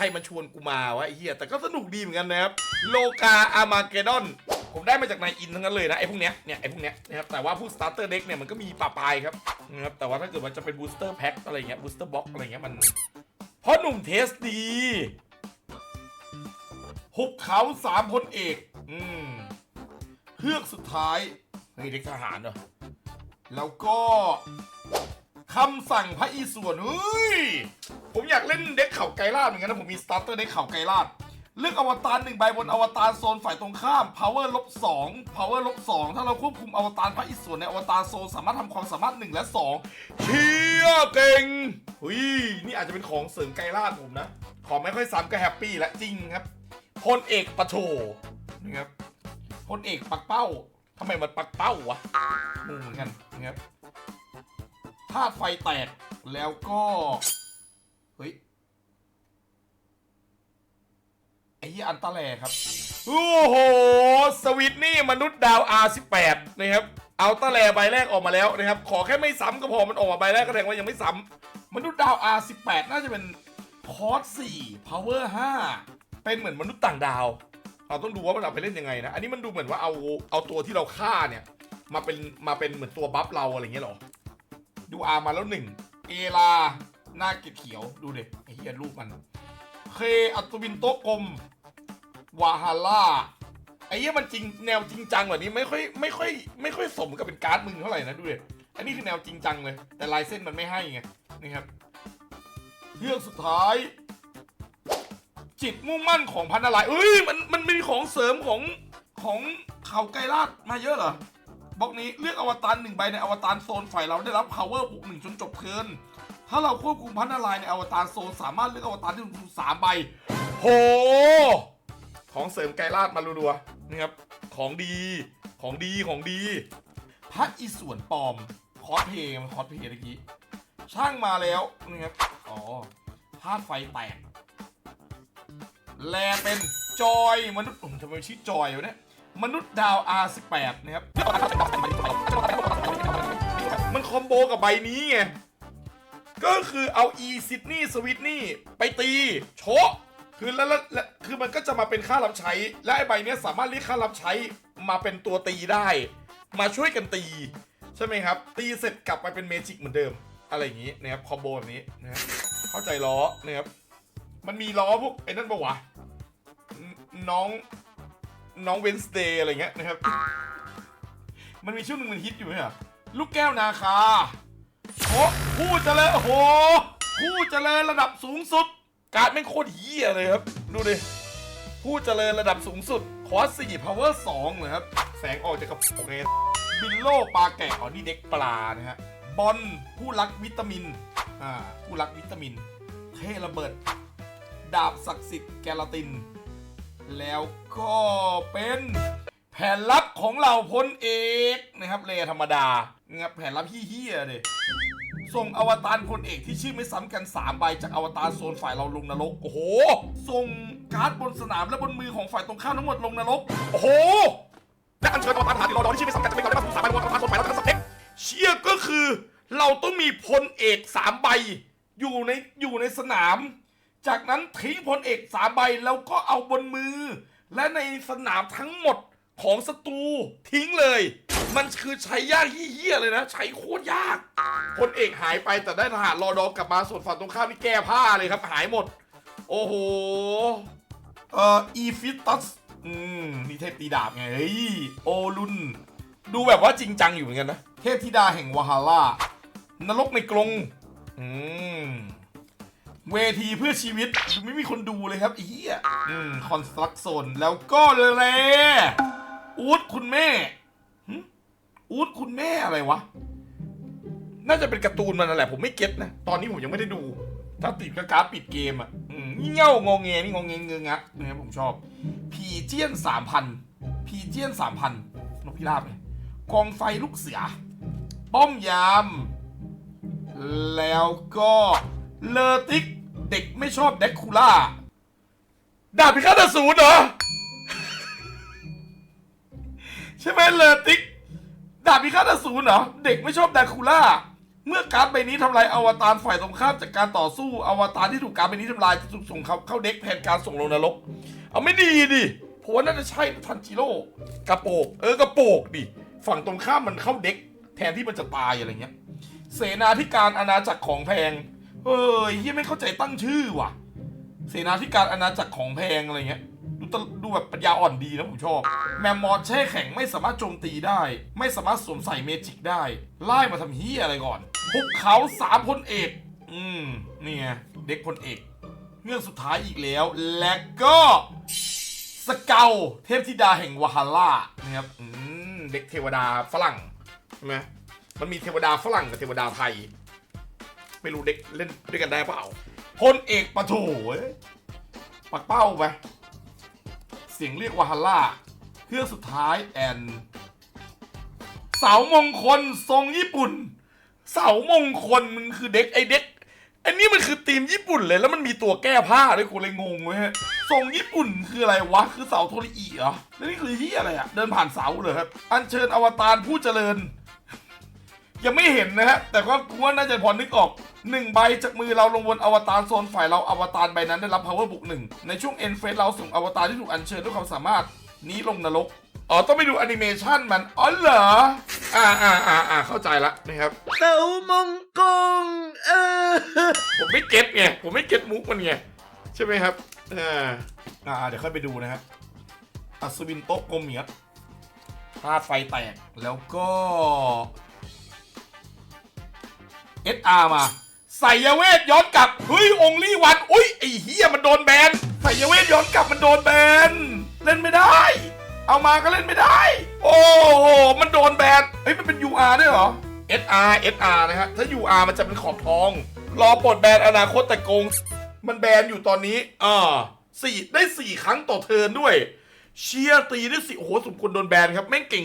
รมันชวนกูมาวะไอ้เหี้ยแต่ก็สนุกดีเหมือนกันนะครับโลกาอามาเกดอนผมได้มาจากนายอินทั้งนั้นเลยนะไอ้พวกเนี้ยเนี่ยไอ้พวกเนี้ยนะครับแต่ว่าพวกสตาร์เตอร์เด็กเนี่ยมันก็มีปลาปลายครับนะครับแต่ว่าถ้าเกิดว่าจะเป็นบูสเตอร์แพ็คอะไรเงี้ยบูสเตอร์บ็อกอะไรเงี้ยมันเพราะหนุ่มเทสดีหุบเขาสามพลเอกอืมเฮือกสุดท้ายเฮ้ยเด็กทหารเหรอแล้วก็ คำสั่งพระอีส่วนเฮ้ย ผมอยากเล่นเด็กเข่าไกลลาดเหมือนกันนะ ผมมีสตาร์เตอร์เด็กเข่าไกลลาดเลือกอวตารหนึ่งใบบนอวตารโซนฝ่ายตรงข้าม power ลบสอง power ลบสองถ้าเราควบคุมอวตารพระอิศวรในอวตารโซนสามารถทำความสามารถหนึ่งและสองเชี่ยเก่งหุยนี่อาจจะเป็นของเสริมไกลลาดผมนะ ของไม่ค่อยซ้ำก็แฮปปี้และจริงครับพลเอกปะโถนะครับพลเอกปักเป้าทำไมมันปักเป้าวะงงเหมือนกันนะครับ ธาตุไฟแตกแล้วก็ เฮ้ย ไอ้ยี่อันตะแลครับ โอ้โห สวิตนี่มนุษย์ดาว R18 นะครับ เอาตะแลใบแรกออกมาแล้วนะครับ ขอแค่ไม่ซ้ำก็พอมันออกมาใบแรกก็แสดงว่ายังไม่ซ้ำมนุษย์ดาว R18 น่าจะเป็นคอร์ส4 power 5 เป็นเหมือนมนุษย์ต่างดาว เราต้องดูว่ามันเอาไปเล่นยังไงนะ อันนี้มันดูเหมือนว่าเอาเอาตัวที่เราฆ่าเนี่ย มาเป็นมาเป็นเหมือนตัวบัฟเราอะไรเงี้ยหรอ ดูอามาแล้วหนึ่งเอลาหน้าเกล็ดเขียวดูเด็กไอ้เหี้ยรูปมัน เคอัศวินโตกลมวาฮาร่าไอ้เหี้ยมันจริงแนวจริงจังแบบนี้ไม่ค่อยไม่ค่อยไม่ค่อยสมกับเป็นการ์ดมึงเท่าไหร่นะดูเด็กอันนี้คือแนวจริงจังเลย แต่ลายเส้นมันไม่ให้ไงนี่ครับเรื่องสุดท้าย จิตมุ่งมั่นของพันอะไรเอ้ยมันมันมีของเสริมของของเขาไกรลาดมาเยอะเหรอ บล็อกนี้เลือกอวตารหนึ่งใบในอวตารโซนฝ่ายเราได้รับ power บวกหนึ่งจนจบเทิร์นถ้าเราควบคุมพันอะไรในอวตารโซนสามารถเลือกอวตารที่ถูกสามใบโหของเสริมไกลาดมารัวๆนะครับของดีของดีของดีพระอีส่วนปลอมคอสเพย์มันคอสเพย์เมื่อกี้ช่างมาแล้วนะครับอ๋อธาตุไฟแตกแลเป็นจอยมนุษย์ผมทำไมชื่อจอยวะเนี่ย มนุษย์ดาว R18 นะครับ มันคอมโบกับใบนี้ไง ก็คือเอา e ซิดนีย์สวิตนี่ไปตีโชะคือแล้วแล้วคือมันก็จะมาเป็นค่ารับใช้ และไอ้ใบเนี้ยสามารถเรียกค่ารับใช้มาเป็นตัวตีได้ มาช่วยกันตี ใช่ไหมครับ ตีเสร็จกลับไปเป็นเมจิกเหมือนเดิม อะไรอย่างนี้นะครับคอมโบแบบนี้นะครับเข้าใจล้อนะครับมันมีล้อพวกไอ้นั่นปะวะนน้อง น้องเวนสเดย์อะไรเงี้ยนะครับ มันมีช่วงหนึ่งมันฮิตอยู่ไหมอะลูกแก้วนาคาโอ้ผู้เจริญโอ้โหผู้เจริญระดับสูงสุด การ์ดแม่งโคตรเหี้ยเลยครับ ดูดิผู้เจริญระดับสูงสุด คอร์สสี่ power สองเลยครับ แสงออกจากกระโปรงเอบิลโลปลาแกะอ๋อนี่เด็กปลานะฮะบอลผู้รักวิตามินอ่าผู้รักวิตามิน เทระเบิด ดาบศักดิ์สิทธิ์แกลาติน แล้วก็เป็นแผนลับของเราพลเอกนะครับเลธรรมดานะครับแผนลับเฮี้ยเลยส่งอวตารพลเอกที่ชื่อไม่ซ้ำกัน3ใบจากอวตารโซนฝ่ายเราลงนรก โอ้โห ส่งการ์ดบนสนามและบนมือของฝ่ายตรงข้ามทั้งหมดลงนรก โอ้โห และอัญเชิญอวตารทหารติดรอดอที่ชื่อไม่ซ้ำกันจะเป็นการได้รับสามใบบนอวตารโซนฝ่ายเราทั้งสเต็กเชี่ยก็คือ เราต้องมีพลเอก3ใบอยู่ในอยู่ในสนาม จากนั้นทิ้งพลเอกสามใบแล้วก็เอาบนมือ และในสนามทั้งหมดของศัตรูทิ้งเลย มันคือใช้ยากเฮี้ยๆเลยนะ ใช้โคตรยากพลเอกหายไปแต่ได้ทหารรอดอกลับมาส่วนฝั่งตรงข้ามนี่แก้ผ้าเลยครับหายหมด โอ้โหเอ่ออีฟิตัสอืมนี่เทพตีดาบไงเฮ้ยโอลุนดูแบบว่าจริงจังอยู่เหมือนกันนะ เทพธิดาแห่งวาฮาร่านรกในกรงอืม เวทีเพื่อชีวิตไม่มีคนดูเลยครับไอ้เหี้ยอืมคอนสตรักโซนแล้วก็เลยอูดคุณแม่หึอูดคุณแม่อะไรวะ น่าจะเป็นการ์ตูนมันนั่นแหละ ผมไม่เก็ตนะ ตอนนี้ผมยังไม่ได้ดู ถ้าติดก็การ์ดปิดเกมอะอืมงี่เง่างงเงนี่งงเงงเงงะนะครับผมชอบ พีเจียนสามพันพีเจียนสามพันนกพิราบไงกองไฟลูกเสือ ป้อมยาม แล้วก็ เลอติกเด็กไม่ชอบเด็กคูล่าดาบพิฆาตอสูรเหรอ ใช่ไหมเลอติกดาบพิฆาตอสูรเหรอ เด็กไม่ชอบดาคูล่าเมื่อการ์ดใบนี้ทำลายอวตารฝ่ายตรงข้ามจากการต่อสู้อวตารที่ถูกการ์ดใบนี้ทำลายจะถูกส่งเข้าเข้าเด็กแทนการส่งลงนรก เอาไม่ดีดิผมว่าน่าจะใช่ทันจิโร่กระโปก เออกระโปกดิฝั่งตรงข้ามมันเข้าเด็ก แทนที่มันจะตายอะไรเงี้ย เสนาธิการอาณาจักรของแพง เฮ้ยยี่ไม่เข้าใจตั้งชื่อว่ะ เสนาธิการอาณาจักรของแพงอะไรเงี้ย ดูตดูแบบปัญญาอ่อนดีนะผมชอบ แมมมอสแช่แข็งไม่สามารถโจมตีได้ ไม่สามารถสวมใส่เมจิกได้ ไล่มาทำเฮียอะไรก่อนพวกเขาสามพลเอก อืมนี่ไงเด็กพลเอกเงื่อนสุดท้ายอีกแล้ว และก็สเกลเทพธิดาแห่งวาฮาร่านะครับอืมเด็กเทวดาฝรั่งใช่ไหมมันมีเทวดาฝรั่งกับเทวดาไทย ไม่รู้เด็กเล่นด้วยกันได้เปล่าพลเอกปะโถเอ้ยปักเป้าไป เสียงเรียกวาฮาร่าเครื่องสุดท้ายแอนเสามงคลทรงญี่ปุ่น เสามงคลมันคือเด็กไอเด็กอันนี้มันคือธีมญี่ปุ่นเลยแล้วมันมีตัวแก้ผ้าด้วยกูเลยงงเว้ยฮะทรงญี่ปุ่นคืออะไรวะ คือเสาโทริอิเหรอแล้วนี่คือที่อะไรอะเดินผ่านเสาเลยครับ อัญเชิญอวตารผู้เจริญ ยังไม่เห็นนะฮะแต่ก็กูว่าน่าจะพอนึกออกหนึ่งใบจากมือเราลงบนอวตารโซนฝ่ายเราอวตารใบนั้นได้รับ power บุกหนึ่งในช่วง end phase เราส่งอวตารที่ถูกอัญเชิญด้วยความสามารถนี้ลงนรกอ๋อต้องไปดูแอนิเมชันมันอ๋อเหรออ่าอ่าอ่าอ่าเข้าใจละนะครับเสามงกงเออผมไม่เก็ตไงผมไม่เก็ตมุกมันไงใช่ไหมครับอ่าอ่าเดี๋ยวค่อยไปดูนะครับอัศวินโต๊ะกลมเหมียดธาตุไฟแตกแล้วก็ SR มาใส่ยเวทย้อนกลับเฮ้ยองลี่วันอุ้ยไอ้เฮียมันโดนแบนใส่ยเวทย้อนกลับมันโดนแบนเล่นไม่ได้ เอามาก็เล่นไม่ได้ โอ้โหมันโดนแบนเฮ้ยมันเป็น UR ด้วยเหรอ SR SR นะฮะถ้า UR มันจะเป็นขอบทอง รอปลดแบนอนาคตแต่กง มันแบนอยู่ตอนนี้อ่าสี่ได้สี่ครั้งต่อเทิร์นด้วย เชียร์ตีได้สี่โอ้โหสมควรโดนแบนครับแม่งเก่ง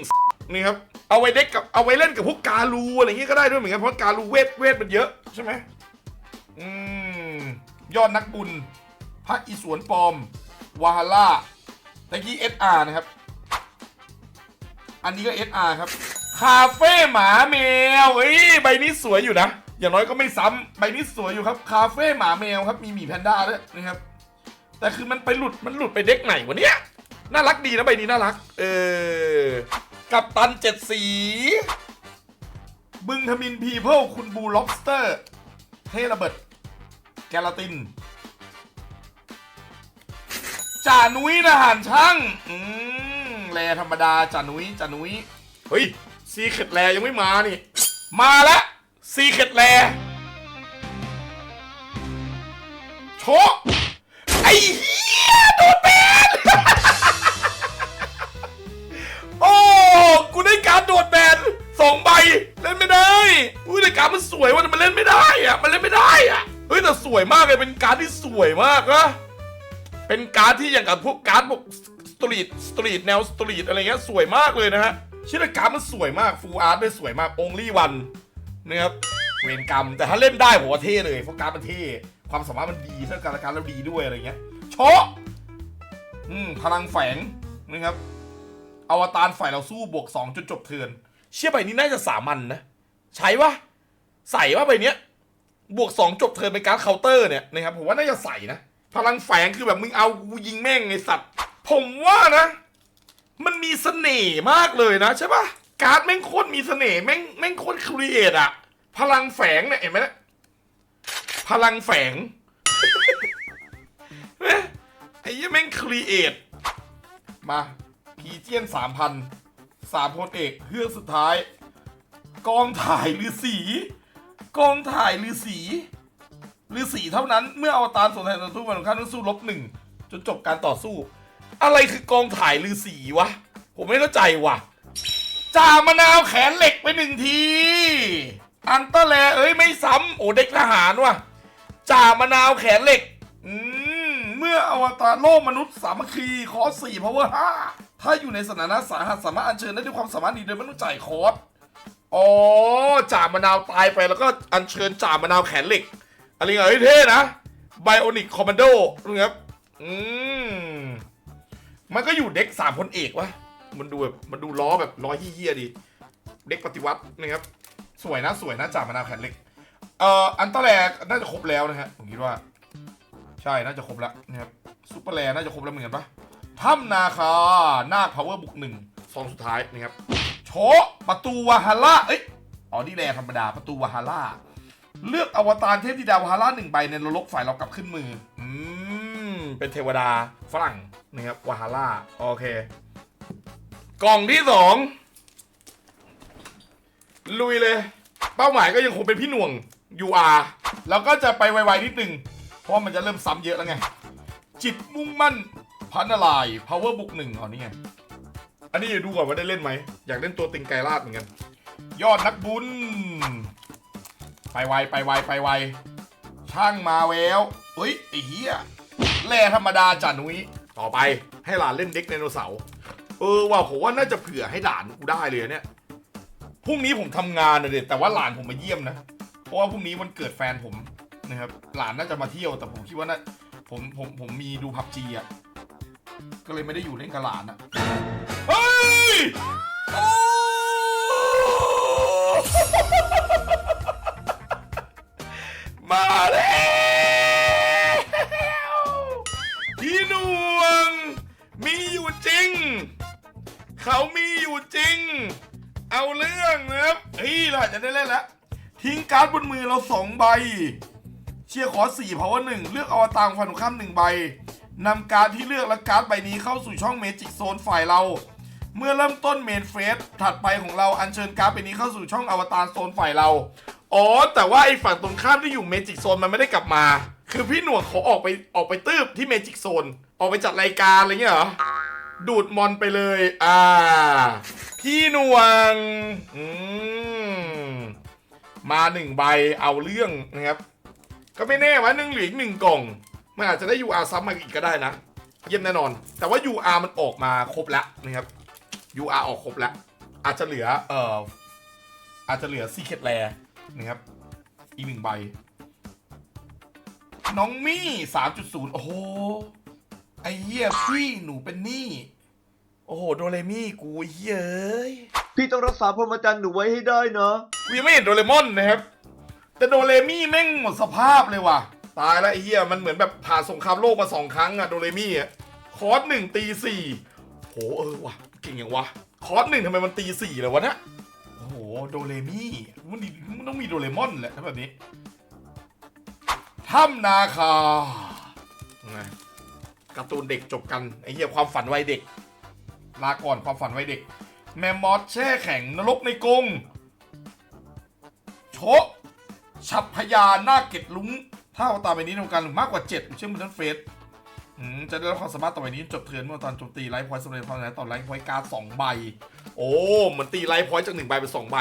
นี่ครับ เอาไว้เด็กกับเอาไว้เล่นกับพวกกาลูอะไรอย่างงี้ยก็ได้ด้วยเหมือนกันเพราะกาลูเวทเวทมันเยอะใช่ไหมอืมยอดนักบุญพระอิศวรปลอมวาฮาร่าตะกี้ SR นะครับ อันนี้ก็ SR ครับคาเฟ่หมาแมวเฮ้ยใบนี้สวยอยู่นะอย่างน้อยก็ไม่ซ้ำใบนี้สวยอยู่ครับคาเฟ่หมาแมวครับมีหมีแพนด้าด้วยนะครับ แต่คือมันไปหลุดมันหลุดไปเด็กไหนวะเนี่ยน่ารักดีนะใบนี้น่ารัก เออ กับตันเจ็ดสี บึงทมินพีเพิลคุณบูล็อบสเตอร์ เทระเบิด แกลาติน จ่านุ้ยนะหารช่าง อืมแรธรรมดา จ่านุ้ย จ่านุ้ย เฮ้ย ซีเค็ดแรยังไม่มานี่ มาแล้วซีเค็ดแรโชะไอ้ กูได้การดโดดแบนสองใบเล่นไม่ได้อุ้ยแต่การดมันสวยว่ะแต่มันเล่นไม่ได้อะมันเล่นไม่ได้อะเฮ้ยแต่สวยมากเลยเป็นการดที่สวยมากนะเป็นการ์ดที่อย่างกับพวกการ์ดพวกสตรีทสตรีทแนวสตรีทอะไรเงี้ยสวยมากเลยนะฮะชื่อการ์ดมันสวยมากฟูลอาร์ตด้วยสวยมาก only one นนะครับเวรกรรม แต่ถ้าเล่นได้ผมว่าเท่เลยเพราะการ์ดมันเท่ความสามารถมันดีถ้าการละการแล้วดีด้วยอะไรเงี้ยโชะอืมพลังแฝงนะครับ อวตารฝ่ายเราสู้บวกสองจนจบเทิร์นเชื่อใบนี้น่าจะสามัญนะใช้ปะใส่ว่าใบเนี้ย บวกสองจบเทิร์นเป็นการเคาน์เตอร์เนี่ยนะครับผมว่าน่าจะใส่นะ พลังแฝงคือแบบมึงเอากูยิงแม่งไอสัตว์ ผมว่านะ มันมีเสน่ห์มากเลยนะใช่ปะการ์ดแม่งโคตรมีเสน่ห์แม่งแม่งโคตรครีเอทอะพลังแฝงเนี่ยเห็นไหมนะพลังแฝงไอ้ยี่แม่งครีเอทมา พีเจียนสามพันสามพลเอกเฮือกสุดท้าย กองถ่ายฤาษีกองถ่ายฤาษีฤาษีเท่านั้นเมื่ออวตารส่วนแทนต่อสู้มันของข้าต้งสู้ลบหนึ่งจนจบการต่อสู้ อะไรคือกองถ่ายฤาษีวะ ผมไม่เข้าใจว่ะจ่ามะนาวแขนเหล็กไปหนึ่งที อันเตอร์แลเอ้ยไม่ซ้ำโอ้เด็กทหารว่ะจ่ามะนาวแขนเหล็ก อืม เมื่ออวตารโลกมนุษย์สามัคคีคอสสี่พาวเวอร์ห้า ถ้าอยู่ในสถานะสาหัสสามารถอัญเชิญได้ด้วยความสามารถดีโดยไม่ต้องจ่ายคอร์สอ๋อจ่ามะนาวตายไปแล้วก็อัญเชิญจ่ามะนาวแขนเหล็ก อะไรเงี้ยเฮ้ยเท่นะไบโอนิกคอมมานโดนะครับอืมมันก็อยู่เด็กสามคนเอกวะมันดูแบบมันดูล้อแบบล้อเฮี้ยดี เด็กปฏิวัตินะครับ สวยนะสวยนะจ่ามะนาวแขนเหล็ก เอ่ออันตแรกน่าจะครบแล้วนะฮะผมคิดว่า ใช่น่าจะครบแล้วนะครับซุปเปอร์แลน่าจะครบแล้วเหมือนกันปะ ถ้ำนาคานาคพาวเวอร์บุกหนึ่งซองสุดท้ายนะครับโชะประตูวาฮาร่าเอ้ยอ๋อนี่แลธรรมดาประตูวาฮาร่าเลือกอวตารเทพธิดาวาฮาร่าหนึ่งใบในนรกฝ่ายเรากลับขึ้นมือ อืม เป็นเทวดาฝรั่งนะครับวาฮาร่าโอเค กล่องที่สองลุยเลย เป้าหมายก็ยังคงเป็นพี่หน่วง UR แล้วก็จะไปไวๆนิดนึง เพราะว่ามันจะเริ่มซ้ำเยอะแล้วไง จิตมุ่งมั่น พันลาย power บุกหนึ่งอ๋อนี่ไง อันนี้เดี๋ยวดูก่อนว่าได้เล่นไหม อยากเล่นตัวติงไกรลาดเหมือนกัน ยอดนักบุญ ไปไวไปไวไปไว ช่างมาแววเฮ้ยไอ้เหี้ยแร่ธรรมดาจ่านุ้ยต่อไปให้หลานเล่นเด็กไดโนเสาร์เออว่าผมว่าน่าจะเผื่อให้หลานกูได้เลยเนี่ยพรุ่งนี้ผมทำงานนะเด็แต่ว่าหลานผมมาเยี่ยมนะ เพราะว่าพรุ่งนี้วันเกิดแฟนผมนะครับหลานน่าจะมาเที่ยวแต่ผมคิดว่าน่าผมผมผมมีดูพับจีอะ ก็เลยไม่ได้อยู่เล่นกับหลานอะเฮ้ยโอ้มาแล้วพี่หนวง มีอยู่จริง เขามีอยู่จริง เอาเรื่องนะครับเฮ้ยเราอาจจะได้เล่นแล้วทิ้งการ์ดบนมือเราสองใบ เชียร์ขอสี่เพราะว่าหนึ่งเลือกอวตารฟันข้ามหนึ่งใบ นำการที่เลือกและการ์ดใบนี้เข้าสู่ช่องเมจิกโซนฝ่ายเรา เมื่อเริ่มต้นเมนเฟสถัดไปของเราอัญเชิญการ์ดใบนี้เข้าสู่ช่องอวตารโซนฝ่ายเรา อ๋อ แต่ว่าไอ้ฝั่งตรงข้ามที่อยู่เมจิกโซนมันไม่ได้กลับมา คือพี่หนวดเขาออกไปออกไปตืบที่เมจิกโซน ออกไปจัดรายการอะไรเงี้ยเหรอ ดูดมอนไปเลย อ่า พี่หนวง อืม มาหนึ่งใบเอาเรื่องนะครับ ก็ไม่แน่ว่าหนึ่งเหลืออีกหนึ่งกล่อง มันอาจจะได้ UR ซ้ำมาอีกก็ได้นะ เยี่ยมแน่นอน แต่ว่า UR มันออกมาครบแล้วนะครับ UR ออกครบแล้ว อาจจะเหลือเอ่ออาจจะเหลือ Secret r a r นะครับ อีกหนึ่งใบ น้องมี่3.0โอ้โห ไอ้เหี้ยพี่หนูเป็นหนี้ โอ้โห โดเรมี่กูไอ้เหี้ยเอ้ยพี่ต้องรักษาพรหมจรรย์หนูไว้ให้ได้นะกูยังไม่เห็นโดเรมอนนะครับ แต่โดเรมี่แม่งหมดสภาพเลยว่ะ ตายแล้วไอ้เหี้ยมันเหมือนแบบผ่านสงครามโลกมาสองครั้งอะโดเรมี่อะคอร์สหนึ่งตีสี่โหเออวะเก่งอย่างวะคอร์สหนึ่งทำไมมันตีสี่เลยวะเนี่ยโอ้โหโดเรมี่มันดีมันต้องมีโดเรมอนแหละถ้าแบบนี้ถ้ำนาคาการ์ตูนเด็กจบกันไอ้เหี้ยความฝันวัยเด็กลาก่อนความฝันวัยเด็ก แมมมอสแช่แข็งนรกในกรงโชะฉับพยาหน้าเก็ดลุง ถ้าเอาตามไปนี้ในวงการหรือมากกว่า 7 เชื่อมือทั้งเฟสอืมจะได้รับความสามารถต่อไปนี้จบเทิร์นเมื่อตอนโจมตีไลฟ์พอยต์สำเร็จความสำเร็จต่อไลฟ์พอยต์การ์ดสองใบ โอ้เหมือนตีไลฟ์พอยต์จากหนึ่งใบเป็นสองใบ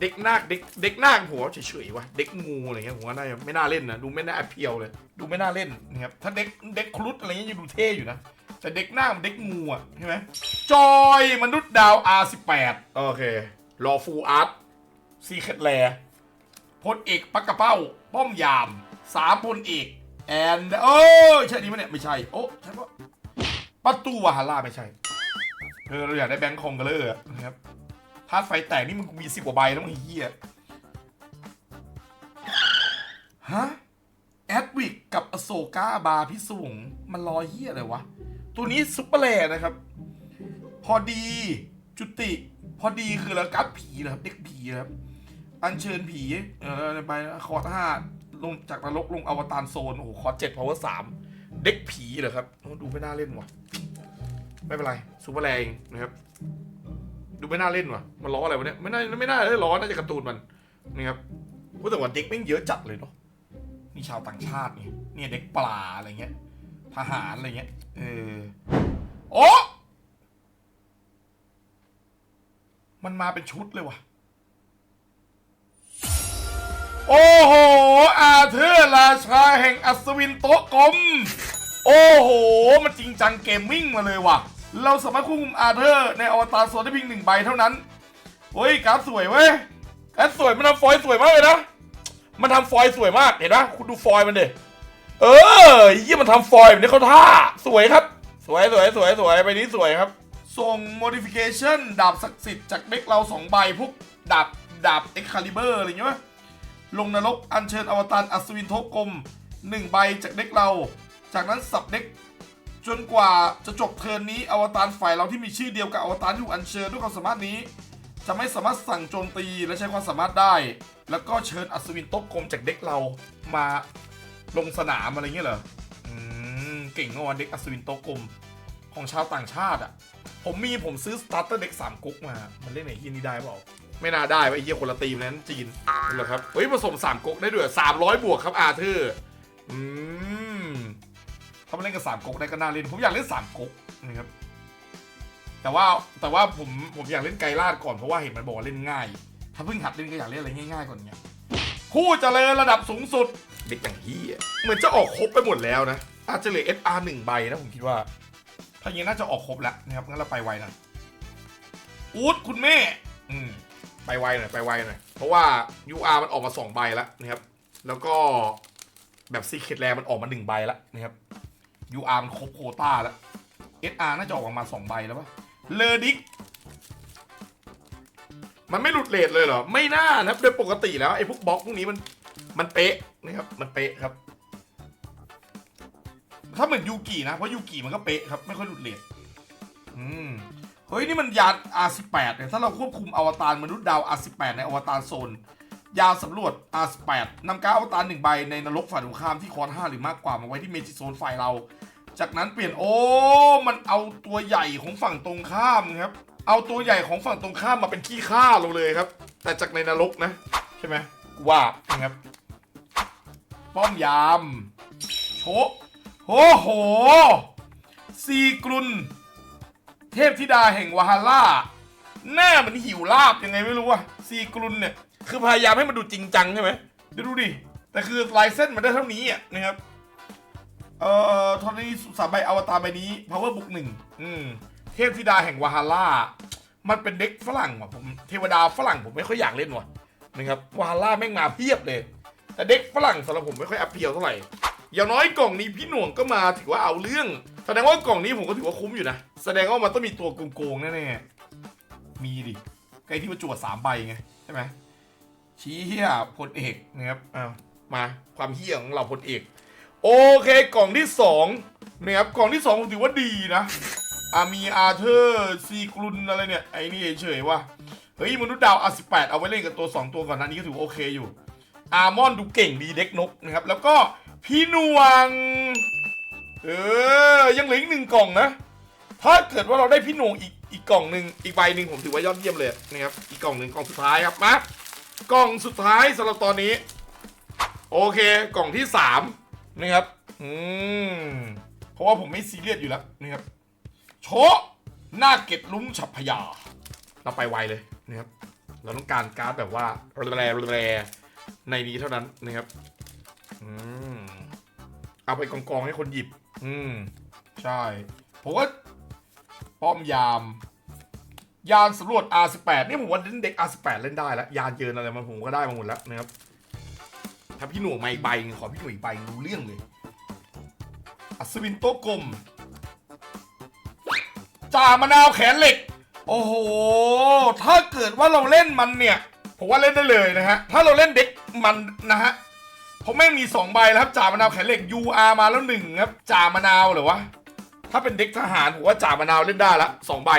เด็กนาคเด็กเด็กนาคหัวเฉยๆวะเด็กงูอะไรเงี้ยผมว่าน่าจะไม่น่าเล่นนะดูไม่น่าเพียวเลย ดูไม่น่าเล่นนะครับถ้าเด็กเด็กครุฑอะไรเงี้ยยังดูเท่อยู่นะแต่เด็กหน้ามันเด็กงูอะใช่ไหมจอยมนุษย์ดาว R18 โอเครอฟูอาร์ตซีเคทแลพลเอกปักกระเป้าป้อมยาม สามพลเอกแอนเออใช่นี้ไหมเนี่ยไม่ใช่โอ้ใช่ปะประตูวาฮาร่าไม่ใช่เออเราอยากได้แบงค์คองกันเลยนะครับธาตุไฟแตกนี่มันมีสิบกว่าใบแล้วมึงเฮียฮะแอดวิกกับอโศกาบาพิศวงมันรอเฮียอะไรวะ ตัวนี้ซุปเปอร์แลนะครับ พอดีจุติ พอดีคือแล้วกัดผีเหรอครับ เด็กผีนะครับ อัญเชิญผี เออไปคอร์สห้า ลงจากนรกลงอวตารโซน โอ้โห คอร์เจ็ดพาวเวอร์สามเด็กผีเหรอครับ ดูไม่น่าเล่นว่ะ ไม่เป็นไรซุปเปอร์แลเองนะครับ ดูไม่น่าเล่นว่ะ มันล้ออะไรวะเนี่ย ไม่น่าไม่น่าได้ล้อน่าจะการ์ตูนมันนะครับว่าแต่ว่าเด็กแม่งเยอะจัดเลยเนาะนี่ชาวต่างชาติไงเนี่ยเด็กปลาอะไรเงี้ยทหารอะไรเงี้ย เออ โอ้มันมาเป็นชุดเลยว่ะ โอ้โห อาเธอร์ราชาแห่งอัศวินโต๊ะกลม โอ้โห มันจริงจังเกมมิ่งมาเลยว่ะ เราสามารถควบคุมอาเธอร์ในอวตารโซนได้เพียงหนึ่งใบเท่านั้นเฮ้ยการสวยเว้ยการ์ดสวยมันทำฟอยล์สวยมากเลยนะ มันทำฟอยล์สวยมากเห็นปะคุณดูฟอยล์มันดิเออยี่มันทำฟอยล์แบบนี้เขาท่าสวยครับ สวยสวยสวยสวยไปนี้สวยครับ ส่ง modification ดาบศักดิ์สิทธิ์จากเด็กเราสองใบพวกดาบดาบเอ็กคาลิเบอร์อะไรอย่างเงี้ย ลงนรกอัญเชิญอวตารอัศวินทบกลมหนึ่งใบจากเด็กเรา จากนั้นสับเด็กจนกว่าจะจบเทิร์นนี้อวตารฝ่ายเราที่มีชื่อเดียวกับอวตารที่ถูกอัญเชิญด้วยความสามารถนี้ จะไม่สามารถสั่งโจมตีและใช้ความสามารถได้ แล้วก็เชิญอัศวินโต๊ะกลมจากเด็กเรามาลงสนามอะไรเงี้ยเหรออืมเก่งเมื่อวันเด็กอัศวินโต๊ะกลมของชาวต่างชาติอะ ผมมีผมซื้อสตาร์เตอร์เด็กสามก๊กมา มันเล่นไหนเฮียนี่ได้เปล่า ไม่น่าได้ไอ้เฮียคนละตีมนั้นจีนเหรอครับ เฮ้ยผสมสามก๊กได้ด้วยสามร้อยบวกครับอาเธอร์อืมถ้ามาเล่นกับสามก๊กได้ก็น่าเล่น ผมอยากเล่นสามก๊กนะครับ แต่ว่าแต่ว่าผมผมอยากเล่นไกลลาดก่อนเพราะว่าเห็นมันบอกว่าเล่นง่าย ถ้าเพิ่งหัดเล่นก็อยากเล่นอะไรง่ายๆก่อนเงี้ยผู้เจริญระดับสูงสุด เด็กอย่างเฮียเหมือนจะออกครบไปหมดแล้วนะ อาจจะเหลือ SR หนึ่งใบนะผมคิดว่าถ้าอย่างนี้น่าจะออกครบแล้วนะครับงั้นเราไปไวนะอูดคุณแม่ อืม ไปไวหน่อยไปไวหน่อยเพราะว่า UR มันออกมาสองใบแล้วนะครับแล้วก็แบบซีเคทแลมันออกมาหนึ่งใบแล้วนะครับ UR มันครบโคต้าแล้ว SR น่าจะออกมาสองใบแล้วปะเลอดิกมันไม่หลุดเลทเลยเหรอ ไม่น่านะครับโดยปกติแล้วไอ้พวกบล็อกพวกนี้มันมันเป๊ะนะครับมันเป๊ะครับ ถ้าเหมือนยูกินะเพราะยูกิมันก็เป๊ะครับไม่ค่อยหลุดเลทอืม เฮ้ย นี่มันยาน R18 เนี่ย ถ้าเราควบคุมอวตารมนุษย์ดาว R18 ในอวตารโซน ยานสำรวจ R18 นำการอวตารหนึ่งใบในนรกฝ่ายตรงข้ามที่คอน5หรือมากกว่ามาไว้ที่เมจิโซนฝ่ายเรา จากนั้นเปลี่ยนโอ้ มันเอาตัวใหญ่ของฝั่งตรงข้ามครับ เอาตัวใหญ่ของฝั่งตรงข้ามมาเป็นขี้ข้าเราเลยครับ แต่จากในนรกนะ ใช่ไหมว่าครับ ป้อมยาม โชโอ้โห ซีกรุน เทพธิดาแห่งวาฮาร่าหน้ามันหิวลาบยังไงไม่รู้อะซีกรุนเนี่ย คือพยายามให้มันดูจริงจังใช่ไหมเดี๋ยวดูดิ แต่คือลายเส้นมันได้เท่านี้อะนะครับ เอ่อทอนนี้สาใบอวตารใบนี้ power บุกหนึ่งอืม เทพธิดาแห่งวาฮาร่า มันเป็นเด็กฝรั่งว่ะผมเทวดาฝรั่งผมไม่ค่อยอยากเล่นว่ะนะครับวาฮาร่าแม่งมาเพียบเลย แต่เด็กฝรั่งสำหรับผมไม่ค่อยอัพเพียวเท่าไหร่อย่างน้อยกล่องนี้พี่หน่วงก็มาถือว่าเอาเรื่อง ดงว่ากล่องนี้ผมก็ถือว่าคุ้มอยู่นะ แสดงว่ามันต้องมีตัวโกงๆแน่ๆมีดิไกที่มาจวดสามใบไงใช่ไหมชี้เฮียพลเอกนะครับอ้าวมาความเฮียของเราพลเอก โอเคกล่องที่สองนะครับกล่องที่สองผมถือว่าดีนะอามีอาเธอร์ซีกรุนอะไรเนี่ยไอ้นี่เฉยๆว่าเฮ้ยมนุษย์ดาวอาสิบแปดเอาไว้เล่นกับตัว 2 ตัวก่อนนะนี้ก็ถือโอเคอยู่ อาร์มอนดูเก่งดีเด็กนกนะครับแล้วก็พี่นวง เออ ยังเหลืออีกหนึ่งกล่องนะ ถ้าเกิดว่าเราได้พี่หนงอีกอีกกล่องหนึ่งอีกใบหนึ่งผมถือว่ายอดเยี่ยมเลยนะครับ อีกกล่องหนึ่งกล่องสุดท้ายครับมากล่องสุดท้ายสำหรับตอนนี้ โอเค กล่องที่สามนะครับ อืม เพราะว่าผมไม่ซีเรียสอยู่แล้วนะครับ โชะหน้าเก็ดลุ้มฉับพยา เราไปไวเลยนะครับ เราต้องการการ์ดแบบว่าแรแรในนี้เท่านั้นนะครับ อืม เอาไปกองกองๆให้คนหยิบ อืม ใช่ ผมว่าป้อมยาม ยานสำรวจ R18 นี่ผมว่าเด็ก R18 เล่นได้แล้ว ยานเยินอะไรมาผมก็ได้มาหมดแล้วนะครับ ถ้าพี่หน่วงมาอีกใบขอพี่หน่วงอีกใบรู้เรื่องเลย อัศวินโต๊ะกลมจ่ามะนาวแขนเหล็ก โอ้โห ถ้าเกิดว่าเราเล่นมันเนี่ย ผมว่าเล่นได้เลยนะฮะ ถ้าเราเล่นเด็กมันนะฮะ เพราะแม่งมี 2 ใบแล้วครับจ่ามะนาวแขนเหล็ก UR มาแล้วหนึ่งครับจ่ามะนาวเหรอวะถ้าเป็นเด็กทหารผมว่าจ่ามะนาวเล่นได้ละสองใบ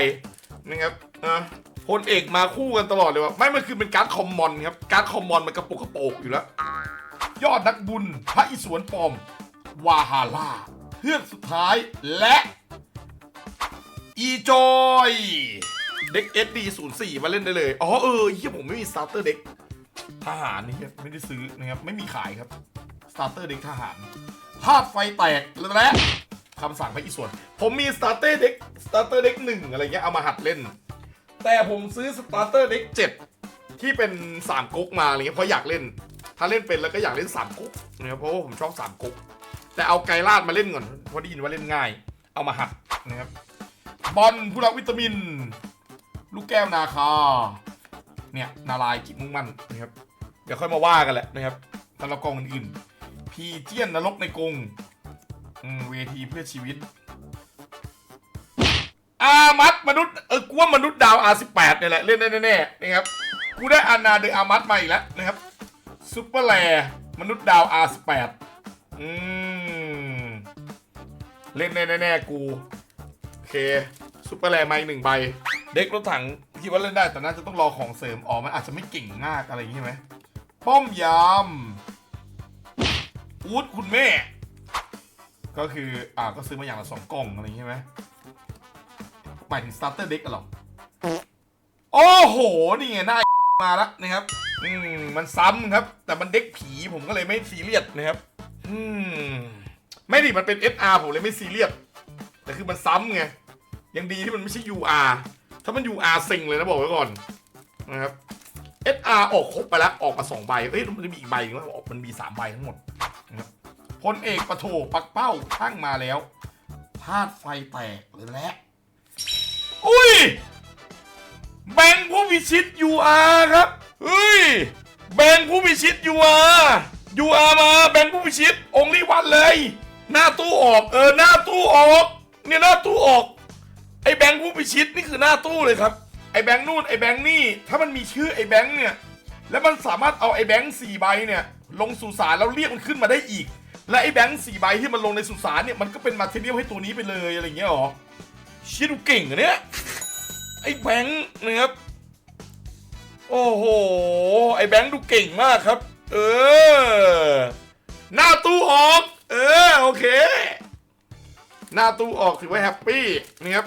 นะครับอะพลเอกมาคู่กันตลอดเลยวะไม่มันคือเป็นการ์ดคอมมอนครับการ์ดคอมมอนมันกระปุกกระโปกอยู่แล้ว ยอดนักบุญพระอิศวรปอม วาฮาร่าเพื่อนสุดท้ายและ อีจอย เด็ก SD 0 4 มาเล่นได้เลย อ๋อเออเฮียผมไม่มีสตาร์เตอร์เด็ก ทหารนี่ครับไม่ได้ซื้อนะครับไม่มีขายครับสตาร์เตอร์เด็กทหารธาตุไฟแตกและคำสั่งพระอิศวรผมมีสตาร์เตอร์เด็กสตาร์เตอร์เด็กหนึ่งอะไรเงี้ยเอามาหัดเล่น แต่ผมซื้อสตาร์เตอร์เด็กเจ็ดที่เป็นสามก๊กมาอะไรเงี้ยเพราะอยากเล่น ถ้าเล่นเป็นแล้วก็อยากเล่นสามก๊กนะครับเพราะว่าผมชอบสามก๊กแต่เอาไกลลาดมาเล่นก่อนเพราะได้ยินว่าเล่นง่าย เอามาหัดนะครับบอลผู้รักวิตามิน ลูกแก้วนาคาเนี่ย นาลายกิจมุ่งมั่นนะครับ ดี๋ยวค่อยมาว่ากันแหละนะครับสำหรับกองอื่นๆพีเจียนนรกในกรงเวทีเพื่อชีวิต อามัดมนุษย์เออกูว่ามนุษย์ดาว R18 เนี่ยแหละเล่นได้แน่ๆนะครับกูได้อานาเดออามัดมาอีกแล้วนะครับซูเปอร์แลมนุษย์ดาว R18 อืมเล่นแน่ๆกูโอเคซูเปอร์แลมาอีกหนึ่งใบ เด็กรถถังคิดว่าเล่นได้แต่น่าจะต้องรอของเสริมอ๋อมันอาจจะไม่เก่งมากอะไรอย่างงี้ไหม ป้อมยามอูดคุณแม่ ก็คือ อ่าก็ซื้อมาอย่างละสองกล่องอะไรอย่างี้ใช่ไหมหมายถึงสตาร์เตอร์เด็กกันหรอ โอ้โห นี่ไงหน้ามาแล้วนะครับ อืม มันซ้ำครับ แต่มันเด็กผีผมก็เลยไม่ซีเรียสนะครับ อืม ไม่ดิมันเป็น SR ผมเลยไม่ซีเรียส แต่คือมันซ้ำไง ยังดีที่มันไม่ใช่ UR ถ้ามัน UR เซ็งเลยนะบอกไว้ก่อนนะครับ SR ออกครบไปแล้วออกมาสองใบเอ้ยมันจะมีอีกใบนึงแล้วออกมันมีสามใบทั้งหมดพลเอกประโถปักเป้าช่างมาแล้วธาตุไฟแตกเลยแหละอุ้ย แบงค์ผู้พิชิต UR ครับเฮ้ย แบงค์ผู้พิชิต UR UR มาแบงค์ผู้พิชิต องค์นี้วันเลย หน้าตู้ออกเออหน้าตู้ออก เนี่ยหน้าตู้ออก ไอ้แบงค์ผู้พิชิตนี่คือหน้าตู้เลยครับ ไอ้แบงค์นู่นไอ้แบงค์นี่ถ้ามันมีชื่อไอ้แบงค์เนี่ยแล้วมันสามารถเอาไอ้แบงค์สี่ใบเนี่ยลงสุสานแล้วเรียกมันขึ้นมาได้อีก และไอ้แบงค์สี่ใบที่มันลงในสุสานเนี่ยมันก็เป็นมาเทเรียลให้ตัวนี้ไปเลยอะไรเงี้ยหรอเชี่ยดูเก่งอะเนี่ยไอ้แบงค์นะครับโอ้โหไอ้แบงค์ดูเก่งมากครับ เออหน้าตู้ออก เออโอเค หน้าตู้ออกถือว่าแฮปปี้นะครับ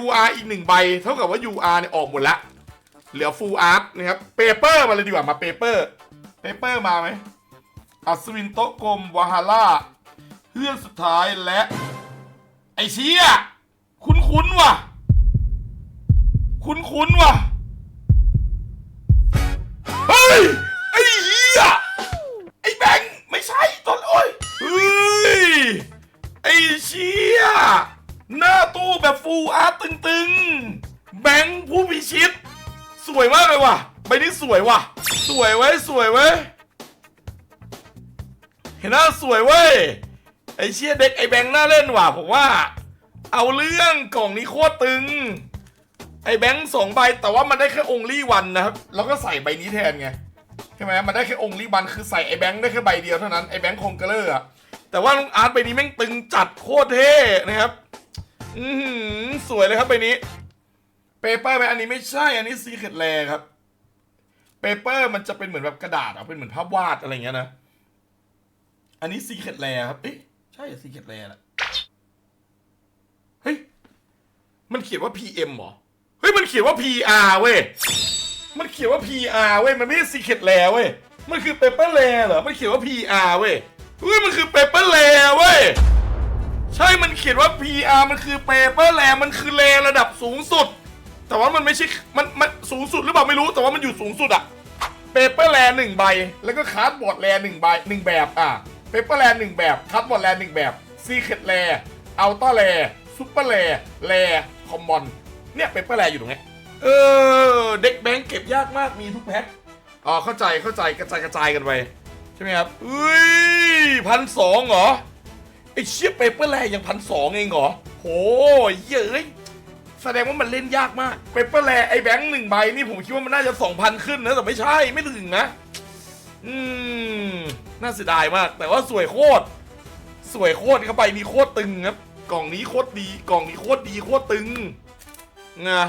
UR อีกหนึ่งใบ เท่ากับว่า UR เนี่ยออกหมดละ เหลือ Full Art นะครับเปเปอร์มาเลยดีกว่ามาเปเปอร์เปเปอร์มาไหมอัศวินโตะกลมวาฮาร่าเพื่อนสุดท้ายและ ไอเชี่ยคุ้นๆว่ะ คุ้นๆว่ะ เฮ้ย หน้าตู้แบบฟูลอาร์ตตึงๆ แบงค์ผู้พิชิต สวยมากเลยว่ะ ใบนี้สวยว่ะ สวยไว้ยสวยไว้ยเห็นหน้าสวยเว้ย ไอเชี่ยเด็กไอแบงค์น่าเล่นว่ะผมว่า เอาเรื่องกล่องนี้โคตรตึง ไอแบงค์สองใบแต่ว่ามันได้แค่องลี่วันนะครับ แล้วก็ใส่ใบนี้แทนไงใช่ไหมมันได้แค่องลี่วันคือใส่ไอแบงค์ได้แค่ใบเดียวเท่านั้นไอแบงค์คงเกเลอร์อะแต่ว่าลุงอาร์ตใบนี้แม่งตึงจัดโคตรเท่นะครับ อือหือสวยเลยครับใบนี้ เปเปอร์ไหมอันนี้ไม่ใช่ อันนี้ซีเคดแลครับ เปเปอร์มันจะเป็นเหมือนแบบกระดาษอะเป็นเหมือนภาพวาดอะไรเงี้ยนะ อันนี้ซีเคดแลครับ เอ๊ะใช่ซีเคดแลแหละเฮ้ย มันเขียนว่า PM เหรอ เฮ้ย มันเขียนว่า PR เว้ย มันเขียนว่า PR เว้ย มันไม่ใช่ Secret l a เว้ย มันคือ Paper l a เหรอ มันเขียนว่า PR เว้ยเฮ้ย มันคือ Paper l a เว้ย ใช่มันเขียนว่า PR มันคือ Paper l a มันคือเลระดับสูงสุด แต่ว่ามันไม่ใช่มันมันสูงสุดหรือเปล่าไม่รู้แต่ว่ามันอยู่สูงสุดอะ Paper l a หนึ่งใบ แล้วก็คาร์ดบอร์ดแลหนึ่งใบหนึ่งแบบอะ Paper l a หนึ่งแบบคาร์ดบอร์ดแลหนึ่งแบบ Secret l a อัลต้าแลซุปเปอร์แลแลคอมมอนเนี่ยเปเปอร์แลอยู่ตรงเนี้เออเด็กแบงค์เก็บยากมากมีทุกแพ็คอ๋อเข้าใจเข้าใจกระจายกระจายกันไปใช่ไหมครับอุ้ยพันสองเหรอ อเชี่ยเปเปอร์แลยังพันสองเองเหรอโหเย้ยแสดงว่ามันเล่นยากมากเปเปอร์แลไอแบงค์หนึ่งใบนี่ผมคิดว่ามันน่าจะสองพันขึ้นนะแต่ไม่ใช่ไม่ถึงนะ อืม น่าเสียดายมาก แต่ว่าสวยโคตร สวยโคตรเข้าไปนี่โคตรตึงครับ กล่องนี้โคตรดี กล่องนี้โคตรดีโคตรตึงนะ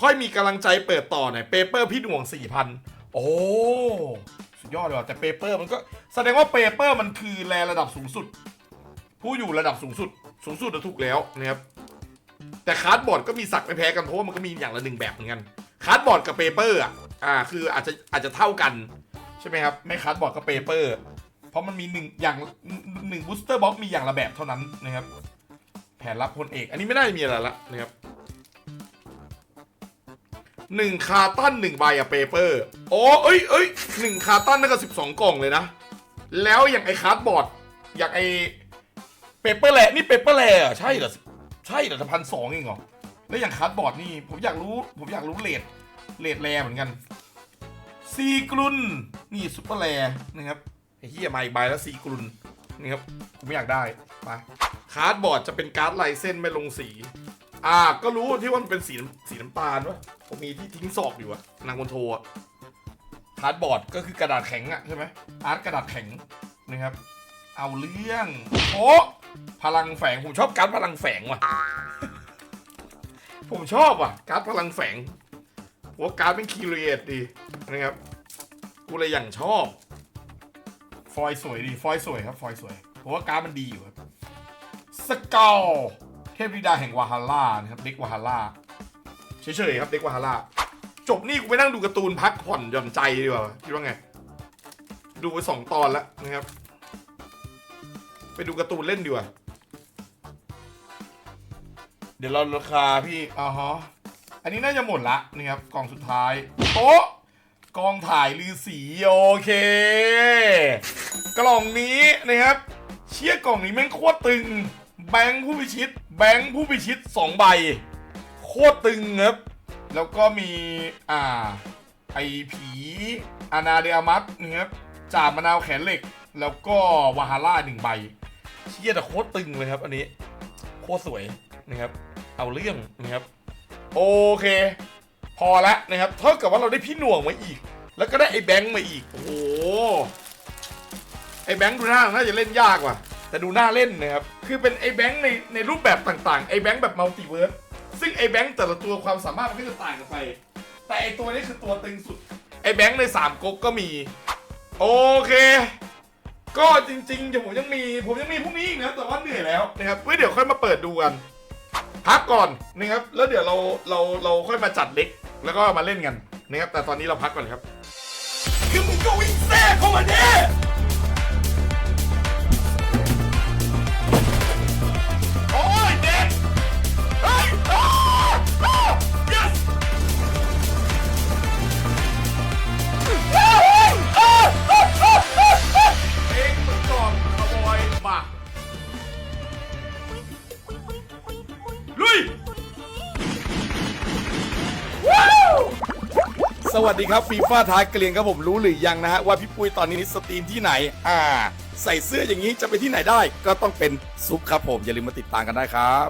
ค่อยมีกำลังใจเปิดต่อหน่อยเปเปอร์พี่หน่วงสี่พันโอ้ ดยอดเลยว่ะแต่เปเปอร์มันก็แสดงว่าเปเปอร์มันคือแรระดับสูงสุด ผู้อยู่ระดับสูงสุด สูงสุดจะถูกแล้วนะครับแต่คาร์ดบอร์ดก็มีสักไม่แพ้กันเพราะว่ามันก็มีอย่างละหนึ่งแบบเหมือนกันคาร์ดบอร์ดกับเปเปอร์อะอ่าคืออาจจะอาจจะเท่ากันใช่ไหมครับไม่คาร์ดบอร์ดกับเปเปอร์เพราะมันมีหนึ่งอย่างหนึ่งบูสเตอร์บ็อกมีอย่างละแบบเท่านั้นนะครับแผนรับพลเอก อันนี้ไม่น่าจะมีอะไรละนะครับ หนึ่งคาร์ตันหนึ่งใบอะเปเปอร์โอ้เอ้ยเอ้ยหนึ่งคาร์ตันนั่นก็สิบสองกล่องเลยนะ แล้วอย่างไอคาร์ดบอร์ดอย่างไอเปเปอร์แหลนี่เปเปอร์แหละใช่เหรอใช่เหรอพันสองเองเหรอแล้วอย่างคาร์ดบอร์ดนี่ผมอยากรู้ผมอยากรู้เลทเลทแรเหมือนกันซีกรุนนี่ซุปเปอร์แรนะครับไอ้เฮียมาอีกใบแล้วซีกรุนนี่ครับผมอยากได้ไปคาร์ดบอร์ดจะเป็นการ์ดลายเส้นไม่ลงสี อ่า ก็รู้ที่ว่ามันเป็นสีน้ำสีน้ำตาลวะผมมีที่ทิ้งศอกอยู่อะนางคนโทรอะคาร์ดบอร์ดก็คือกระดาษแข็งอะใช่ไหมอาร์ตกระดาษแข็งนะครับ เอาเรื่องโอ้พลังแฝงผมชอบการดพลังแฝงว่ะ ผมชอบว่ะ การดพลังแฝงว่าการดเป็นคีเรตดีนะครับ กูเลยอย่างชอบ ฟอยสวยดี ฟอยสวยครับ ฟอยสวยผมว่าการดมันดีอยู่ครับ สกล เทพธิดาแห่งวาฮาร่านะครับเด็กวาฮาร่าเฉยๆครับเด็กวาฮาร่าจบนี่กูไปนั่งดูการ์ตูนพักผ่อนหย่อนใจดีกว่าคิดว่าไง ดูไปสองตอนแล้วนะครับ ไปดูการ์ตูนเล่นดีกว่าเดี๋ยวเราราคาพี่อ่าฮะอันนี้น่าจะหมดละนะครับกล่องสุดท้ายโต๊ะกองถ่ายลือสีโอเค กล่องนี้นะครับ เชี่ยกล่องนี้แม่งโคตรตึง แบงค์ผู้พิชิต แบงค์ผู้พิชิตสองใบ โคตรตึงครับ แล้วก็มี อ่า ไอผีอานาเดอามัสนะครับจ่ามะนาวแขนเหล็ก แล้วก็วาฮาร่าหนึ่งใบเชี่ยแต่โคตรตึงเลยครับ อันนี้ โคตรสวยนะครับ เอาเรื่องนะครับ โอเค พอแล้วนะครับ เท่ากับว่าเราได้พี่หน่วงมาอีก แล้วก็ได้ไอ้แบงค์มาอีก โอ้โหไอ้แบงค์ดูหน้าน่าจะเล่นยากว่ะ แต่ดูน้าเล่นนะครับ คือเป็นไอ้แบงค์ในในรูปแบบต่างๆ ไอ้แบงค์แบบมัลติเวิร์สซึ่งไอ้แบงค์แต่ละตัวความสามารถมันก็จะต่างกันไป แต่ไอ้ตัวนี้คือตัวตึงสุด ไอ้แบงค์ในสามก๊กก็มี โอเค ก็จริงๆเดี๋ยวผมยังมี ผมยังมีพรุ่งนี้อีกนะ แต่ว่าเหนื่อยแล้วนะครับไว้เดี๋ยวค่อยมาเปิดดูกัน พักก่อนนะครับ แล้วเดี๋ยวเราเราเราค่อยมาจัดเล็ก แล้วก็มาเล่นกันนะครับ แต่ตอนนี้เราพักก่อนครับ คือมึงก็วิ่งแทรกเข้ามาเนี่ย วัสดีครับฟีฟ่าท้ายเกลียงครับผมรู้หรือยังนะฮะว่าพี่ปุ้ยตอนนี้สตรีมที่ไหน อ่า ใส่เสื้ออย่างนี้จะไปที่ไหนได้ ก็ต้องเป็นซุปครับผมอย่าลืมมาติดตามกันได้ครับ